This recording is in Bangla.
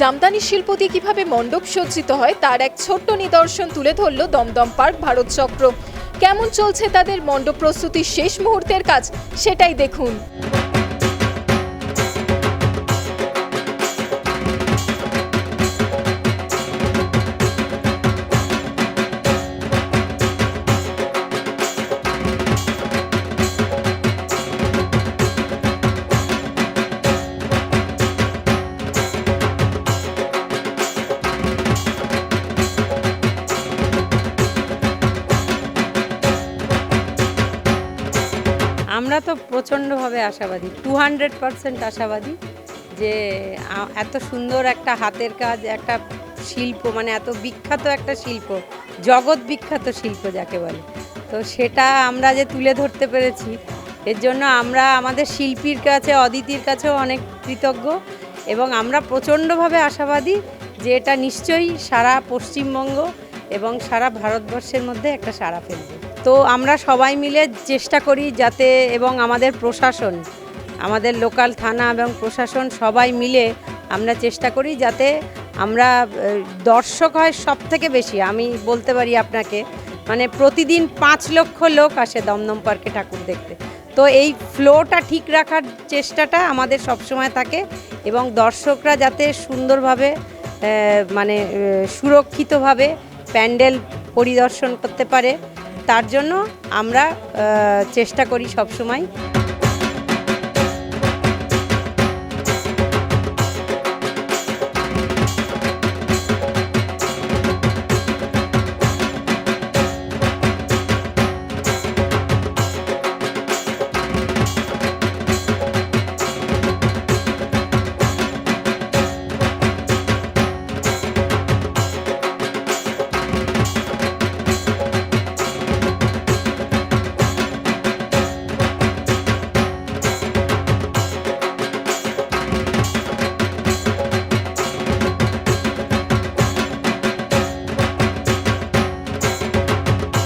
জামদানি শিল্প দিয়ে কীভাবে মণ্ডপ সজ্জিত হয়, তার এক ছোট্ট নিদর্শন তুলে ধরল দমদম পার্ক ভারত চক্র। কেমন চলছে তাদের মণ্ডপ প্রস্তুতির শেষ মুহূর্তের কাজ, সেটাই দেখুন। আমরা তো প্রচণ্ডভাবে আশাবাদী টু হান্ড্রেড পারসেন্ট আশাবাদী যে এত সুন্দর একটা হাতের কাজ, একটা শিল্প মানে এত বিখ্যাত একটা শিল্প, জগৎ বিখ্যাত শিল্প যাকে বলে। তো সেটা আমরা যে তুলে ধরতে পেরেছি, এর জন্য আমরা আমাদের শিল্পীর কাছে, অদিতির কাছেও অনেক কৃতজ্ঞ এবং আমরা প্রচণ্ডভাবে আশাবাদী যে এটা নিশ্চয়ই সারা পশ্চিমবঙ্গ এবং সারা ভারতবর্ষের মধ্যে একটা সারা ফেলবে। তো আমরা সবাই মিলে চেষ্টা করি যাতে এবং আমাদের প্রশাসন, আমাদের লোকাল থানা এবং প্রশাসন সবাই মিলে আমরা চেষ্টা করি যাতে আমরা দর্শক হয় সব থেকে বেশি। আমি বলতে পারি আপনাকে মানে প্রতিদিন পাঁচ লক্ষ লোক আসে দমদম পার্কে ঠাকুর দেখতে। তো এই ফ্লোটা ঠিক রাখার চেষ্টাটা আমাদের সবসময় থাকে এবং দর্শকরা যাতে সুন্দরভাবে মানে সুরক্ষিতভাবে প্যান্ডেল পরিদর্শন করতে পারে তার জন্য আমরা চেষ্টা করি সবসময়।